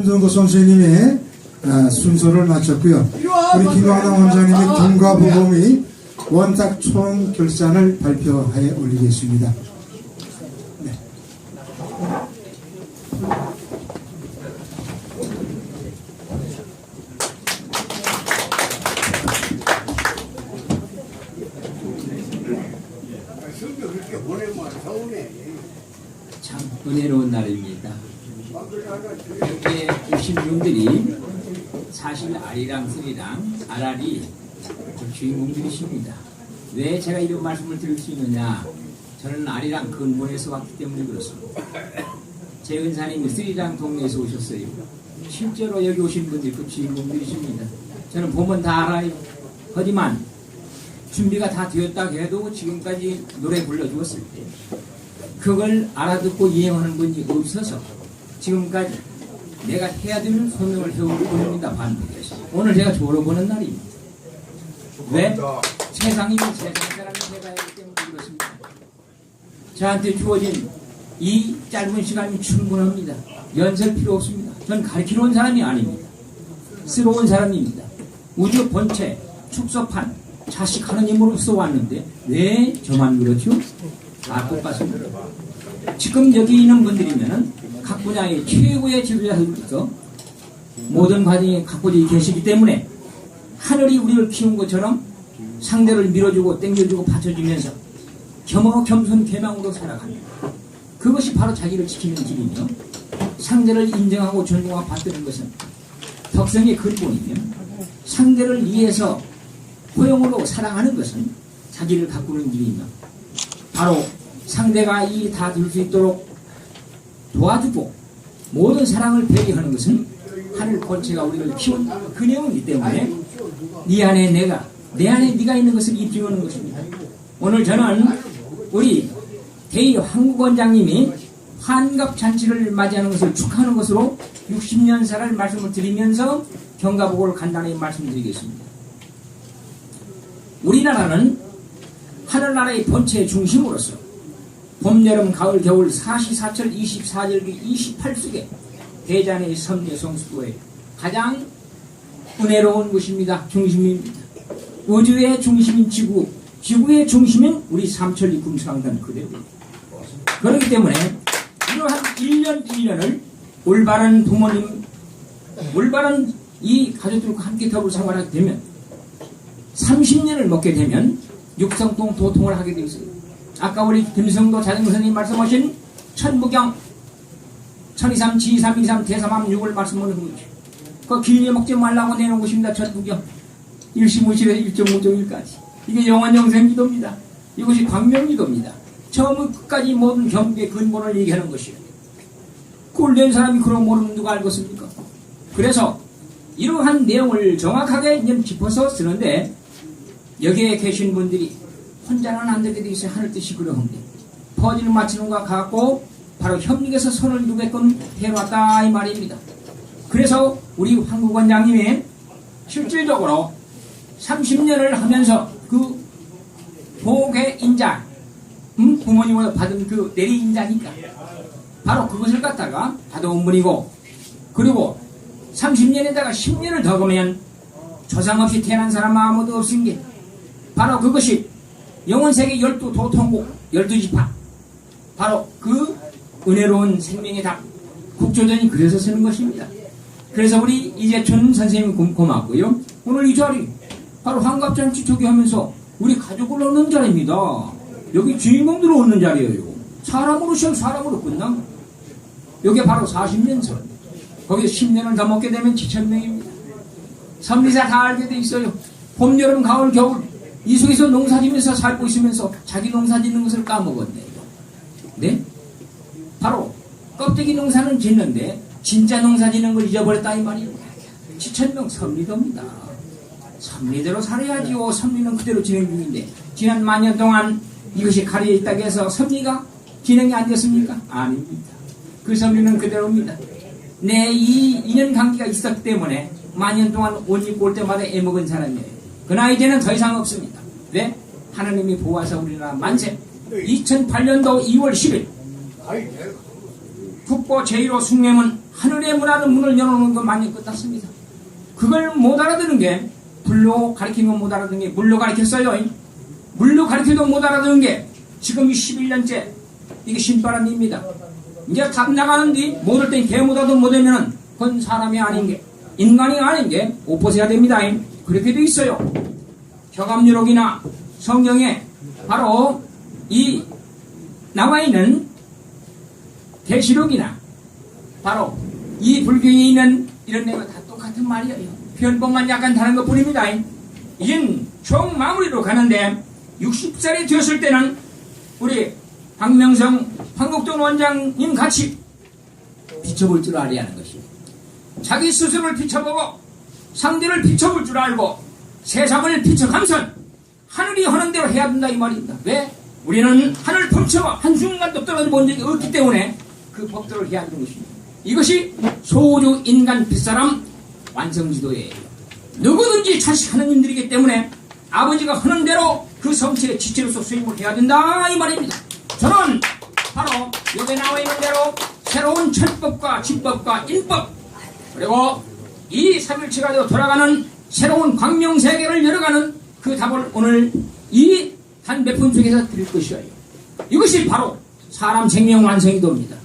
김성도 선생님의 아, 순서를 마쳤고요. 우리 김광남 원장님의 경과 보범이 원탁 총 결산을 발표하여 올리겠습니다. 네. 참 은혜로운 날입니다. 오신 분들이 사실 아리랑 스리랑 아라리 그 주인공들이십니다. 왜 제가 이런 말씀을 드릴 수 있느냐? 저는 아리랑 근본에서 왔기 때문에 그렇습니다. 제 은사님이 스리랑 동네에서 오셨어요. 실제로 여기 오신 분들이 그 주인공들이십니다. 저는 보면 다 알아요. 하지만 준비가 다 되었다 해도 지금까지 노래 불러주었을 때 그걸 알아듣고 이행하는 분이 없어서 지금까지 내가 해야 되는 소명을 해오고 있습니다 반복해서 오늘 제가 졸업하는 날입니다. 왜? 세상이 세상 사람이 돼가야 하기 때문에 그렇습니다. 저한테 주어진 이 짧은 시간이 충분합니다. 연설 필요 없습니다. 전 가르치러 온 사람이 아닙니다. 쓰러 온 사람입니다. 우주 본체 축소판 자식 하나님으로서 왔는데 왜 저만 그렇죠? 다 똑같습니다. 지금 여기 있는 분들이면은 각 분야의 최고의 지도자들로서 모든 과정에 갖고지 계시기 때문에 하늘이 우리를 키운 것처럼 상대를 밀어주고 땡겨주고 받쳐주면서 겸허 겸손 개망으로 살아갑니다. 그것이 바로 자기를 지키는 길이며 상대를 인정하고 존중하고 받드는 것은 덕성의 근본이며 상대를 위해서 호용으로 사랑하는 것은 자기를 가꾸는 길이며 바로 상대가 이다들 수 있도록 도와주고 모든 사랑을 배려하는 것은 하늘 본체가 우리를 키운 근형이기 때문에 네 안에 내가 내 안에 네가 있는 것을 입증하는 것입니다. 오늘 저는 우리 대의 황국원장님이 환갑 잔치를 맞이하는 것을 축하하는 것으로 60년사를 말씀을 드리면서 경가보고를 간단히 말씀드리겠습니다. 우리나라는 하늘나라의 본체의 중심으로서 봄, 여름, 가을, 겨울, 사시사철 24절기 28속에 대잔의 선대 성수도의 가장 은혜로운 곳입니다. 중심입니다. 우주의 중심인 지구, 지구의 중심인 우리 삼천리 금수강단 그대로입니다. 그렇기 때문에 이러한 1년 1년을 올바른 부모님, 올바른 이 가족들과 함께 더불어 생활하게 되면 30년을 먹게 되면 육성동 도통을 하게 되어 있어요. 아까 우리 김성도 자전거 선생님 말씀하신 천부경 천이삼 지삼 이삼 대삼함 6을 말씀하는 거죠. 그 길게 먹지 말라고 내놓은 것입니다. 천부경 일시무실에서 1.5종일까지 이게 영원영생 기도입니다. 이것이 광명 기도입니다. 처음부터 끝까지 모든 경계의 근본을 얘기하는 것이에요. 낸 사람이 그런 모르면 누가 알겠습니까? 그래서 이러한 내용을 정확하게 짚어서 쓰는데 여기에 계신 분들이 혼자는 안 되게 돼 있어요. 하늘 뜻이 그러한데 퍼즐을 맞추는 것과 같고 바로 협력에서 손을 두게끔 해놨다 이 말입니다. 그래서 우리 황국 원장님이 실질적으로 30년을 하면서 그 복의 인자 음? 부모님으로 받은 그 내리 인자니까 바로 그것을 갖다가 분이고 그리고 30년에다가 10년을 더 보면 조상 없이 태어난 사람 아무도 없은 게 바로 그것이 영원세계 열두 도통국 열두 지파 바로 그 은혜로운 생명의 답 국조전이 그래서 쓰는 것입니다. 그래서 우리 이재춘 선생님 고- 고맙고요. 오늘 이 자리 바로 환갑잔치 초기하면서 우리 가족을 얻는 자리입니다. 여기 주인공들을 얻는 자리예요. 사람으로 시험 사람으로 끝나. 여기 바로 40년 전. 거기에 10년을 더 먹게 되면 7천명입니다. 선비사 다 알게 돼 있어요. 봄, 여름, 가을, 겨울 이 속에서 농사 지면서 살고 있으면서 자기 농사 짓는 것을 까먹었네요. 네? 바로 껍데기 농사는 짓는데 진짜 농사 짓는 걸 잊어버렸다 이 말이에요. 7천명 선리도입니다. 선리대로 살아야지요. 선리는 그대로 진행 중인데 지난 만년 동안 이것이 가려져 있다고 해서 선리가 진행이 안 됐습니까? 아닙니다. 그 선리는 그대로입니다. 내 이 인연 관계가 있었기 때문에 만년 동안 옷 입고 올 때마다 애먹은 사람이에요. 그러나 이제는 더 이상 없습니다. 왜? 하나님이 보아서 우리나라 만세 2008년도 2월 10일 국보 제1호 숭례문 하늘의 문하는 문을 열어놓은 것만이 끝났습니다. 그걸 못 알아듣는 게 불로 가르치는 건못 알아듣는 게 물로 가르쳤어요. 물로 가르쳐도 못 알아듣는 게 지금 이 11년째 이게 신바람입니다. 이제 답 나가는데 못할 땐 개못하도 못하면은 그건 사람이 아닌 게 인간이 아닌 게 옷벗어야 됩니다. 그렇게 돼 있어요. 경암유록이나 성경에 바로 이 나와 있는 계시록이나 바로 이 불경에 있는 이런 내용 다 똑같은 말이에요. 표현법만 약간 다른 것 뿐입니다. 이젠 총 마무리로 가는데 60살이 되었을 때는 우리 박명성 황국동 원장님 같이 비춰볼 줄 알아야 하는 것이에요. 자기 스스로를 비춰보고 상대를 비춰볼 줄 알고 세상을 비춰감선 하늘이 하는 대로 해야 된다 이 말입니다. 왜? 우리는 하늘 품쳐와 한순간도 떨어져 본 적이 없기 때문에 그 법도를 해야 하는 것입니다. 이것이 소주 인간 빗사람 완성지도예요. 누구든지 자식 하느님들이기 때문에 아버지가 하는 대로 그 성체의 지체로서 수행을 해야 된다 이 말입니다. 저는 바로 여기 나와 있는 대로 새로운 철법과 진법과 인법 그리고 이 삼일치가 되어 돌아가는 새로운 광명세계를 열어가는 그 답을 오늘 이 한 몇 분 중에서 드릴 것이에요. 이것이 바로 사람 생명 완성이 돕니다.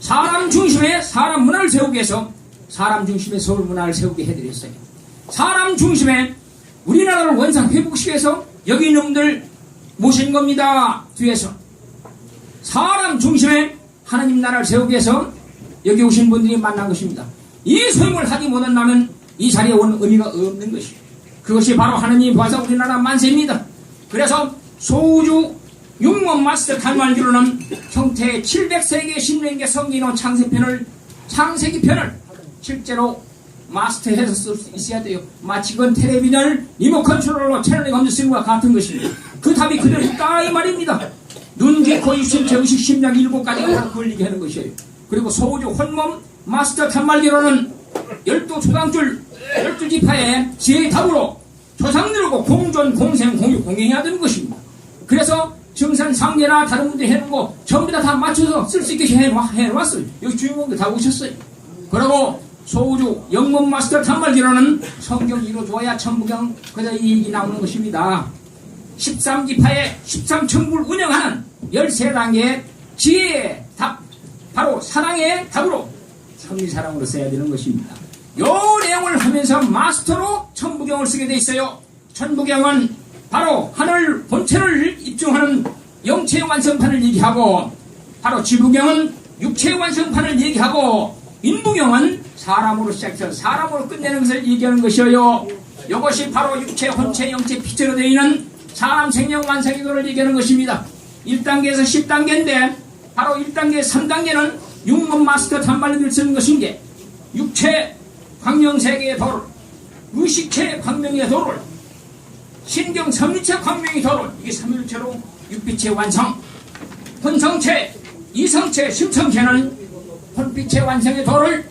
사람 중심의 사람 문화를 세우기 위해서 사람 중심의 서울 문화를 세우게 해드렸어요. 사람 중심의 우리나라를 원상 회복시키기 위해서 여기 있는 분들 모신 겁니다. 뒤에서. 사람 중심의 하나님 나라를 세우기 위해서 여기 오신 분들이 만난 것입니다. 이 소임을 하지 못한다면 이 자리에 온 의미가 없는 것이에요. 그것이 바로 하나님이 봐서 우리나라 만세입니다. 그래서 소우주 육문 마스터 단말기로는 형태 700세기의 신명계 성기노 창세편을 창세기 편을 실제로 마스터해서 쓸 수 있어야 돼요. 마치 그건 텔레비전을 리모 컨트롤러 채널링 하면서 쓰는 것과 같은 것입니다. 그 답이 그대로 있다 이 말입니다. 눈, 귀, 코, 입, 신체, 의식, 심장 일곱 가지가 다 걸리게 하는 것이에요. 그리고 소우주 혼몸 마스터 단말기로는 열두 초당줄 열두 지파의 지혜의 답으로 조상들하고 공존, 공생, 공유, 공행해야 되는 것입니다. 그래서 증산, 상계나 다른 분들 해놓은 거 전부 다 다 맞춰서 쓸 수 있게 해놓, 해놓았어요. 여기 주인공들 다 오셨어요. 그리고 소우주 영문 마스터 단말기로는 성경 이로 줘야 천부경 그저 이 얘기 나오는 것입니다. 13지파의 13천부를 운영하는 13단계의 지혜의 답, 바로 사랑의 답으로 천리사랑으로 써야 되는 것입니다. 요 내용을 하면서 마스터로 천부경을 쓰게 돼 있어요. 천부경은 바로 하늘 본체를 입증하는 영체 완성판을 얘기하고 바로 지부경은 육체 완성판을 얘기하고 인부경은 사람으로 시작해서 사람으로 끝내는 것을 얘기하는 것이에요. 이것이 바로 육체, 혼체, 영체, 피체로 되어 있는 사람 생명 완성기도를 얘기하는 것입니다. 1단계에서 10단계인데 바로 1단계, 3단계는 육문 마스터 단발리를 쓰는 것인 게 육체 광명세계의 도를 의식체 광명의 도를 신경 삼일체 광명의 도를 이게 삼일체로 육빛의 완성 혼성체 이성체 심성체는 혼빛의 완성의 도를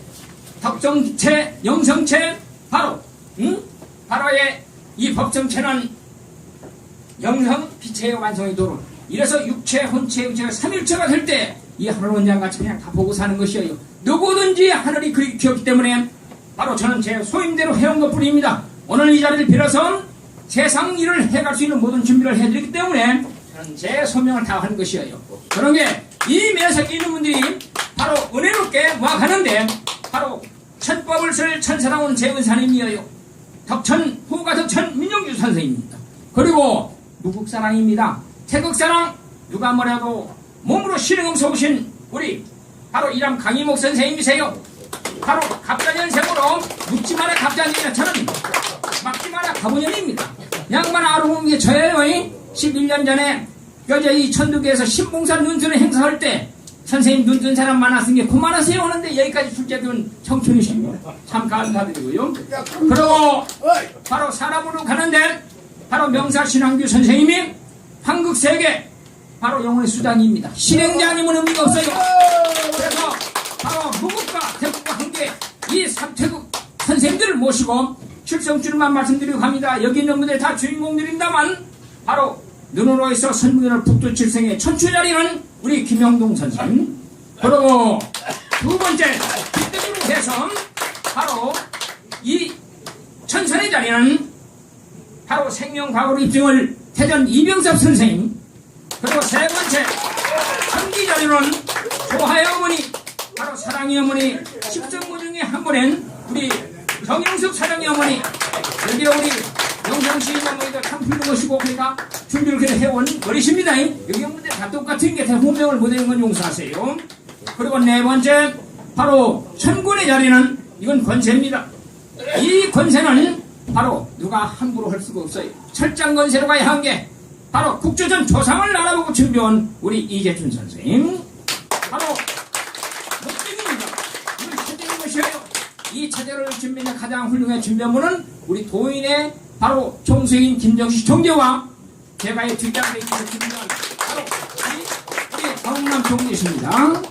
덕정체 영성체 바로 응? 바로의 이 법정체는 영성 빛의 완성의 도를 이래서 육체 혼체 의체가 삼일체가 될 때 이 하늘 원장 같이 그냥 다 보고 사는 것이에요. 누구든지 하늘이 그렇게 키웠기 때문에 바로 저는 제 소임대로 해온 것 뿐입니다. 오늘 이 자리를 빌어서 세상 일을 해갈 수 있는 모든 준비를 해드리기 때문에 저는 제 소명을 다 하는 것이에요. 그런 게 이 매석에 있는 분들이 바로 은혜롭게 모아가는데 바로 천법을 쓸 천사랑은 재은사님이에요. 덕천 후가 덕천 민영주 선생입니다. 그리고 무국사랑입니다. 태극사랑 누가 뭐래도 몸으로 신흥음 쏘신 우리 바로 이람 강희목 선생님이세요. 바로 갑자년생으로 묻지 마라 갑자년이나 저는 막지 마라 가보년입니다. 양반 게 저예요 11년 전에 여자 이 천두교에서 신봉산 눈수를 행사할 때 선생님 눈 뜬 사람 많았은 게 그만하세요 하는데 여기까지 출제된 청춘이십니다 참 감사드리고요. 그리고 바로 사람으로 가는데 바로 명사신앙규 선생님이 한국세계 바로 영혼의 수장입니다. 실행자 아니면 의미가 없어요. 그래서 바로 무국과 태국과 함께 이 삼태국 선생님들을 모시고 출성줄만 말씀드리고 갑니다. 여기 있는 분들 다 주인공들입니다만 바로 눈으로 해서 선무연을 북두 칠생의 천추자리는 우리 김영동 선생. 그리고 두 번째 빅대기로 그래서 바로 이 천선의 자리는 바로 생명과거로 입증을 태전 이병섭 선생님 그리고 세 번째 전기 자리는 조하의 어머니 바로 사랑의 어머니 십정무 중에 한 분인 우리 정영숙 사랑의 어머니 여기 우리 영상시인 어머니도 참 훌륭하시고 그러니까 준비를 그래 해온 어리십니다. 여기 분들 다 똑같은 게 대본명을 못하는 건 용서하세요. 그리고 네 번째 바로 천군의 자리는 이건 권세입니다. 이 권세는 바로 누가 함부로 할 수가 없어요. 철장 권세로 가야 한게 바로 국조전 조상을 알아보고 준비한 우리 이재준 선생님. 바로 목적입니다. 이걸 찾는 것이에요. 이 차제를 준비한 가장 훌륭한 준비한 우리 도인의 바로 총수인 김정식 총재와 제가의 뒷장대기를 준비한 바로 이 우리 강남 총재십니다.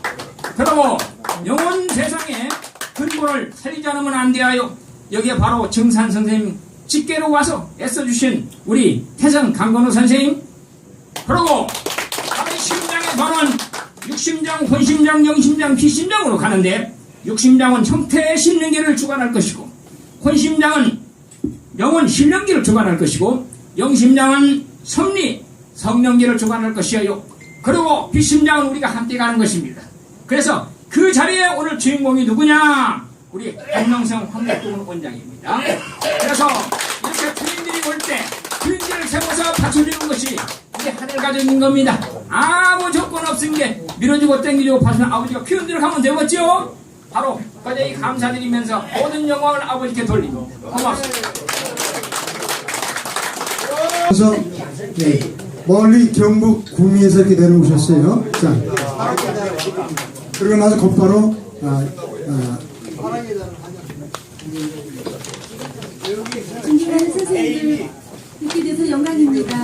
그리고 영원 세상에 근본을 살리지 않으면 안 돼요. 여기에 바로 정산 선생님 직계로 와서 애써주신 우리 태성 강건우 선생님 그리고 심장의 번은 육심장, 혼심장, 영심장, 비심장으로 가는데 육심장은 형태의 신능기를 주관할 것이고 혼심장은 영혼 신령기를 주관할 것이고 영심장은 섭리 성령기를 주관할 것이에요. 그리고 비심장은 우리가 함께 가는 것입니다. 그래서 그 자리에 오늘 주인공이 누구냐? 우리 안명성 황덕동 원장입니다. 그래서 이렇게 주인들이 올 때 주인들을 세워서 받쳐주는 것이 이게 하늘 가져있는 겁니다. 아무 조건 없은 게 밀어주고 땡기주고 받치는 아버지가 표현대로 가면 되겠죠? 바로 거저히 감사드리면서 모든 영광을 아버지께 돌립니다. 고맙습니다. 그래서 네, 멀리 경북 구미에서 이렇게 내려오셨어요. 자, 그리고 나서 곧바로 아, 아, 존경하는 선생님들 뵙게 돼서 영광입니다.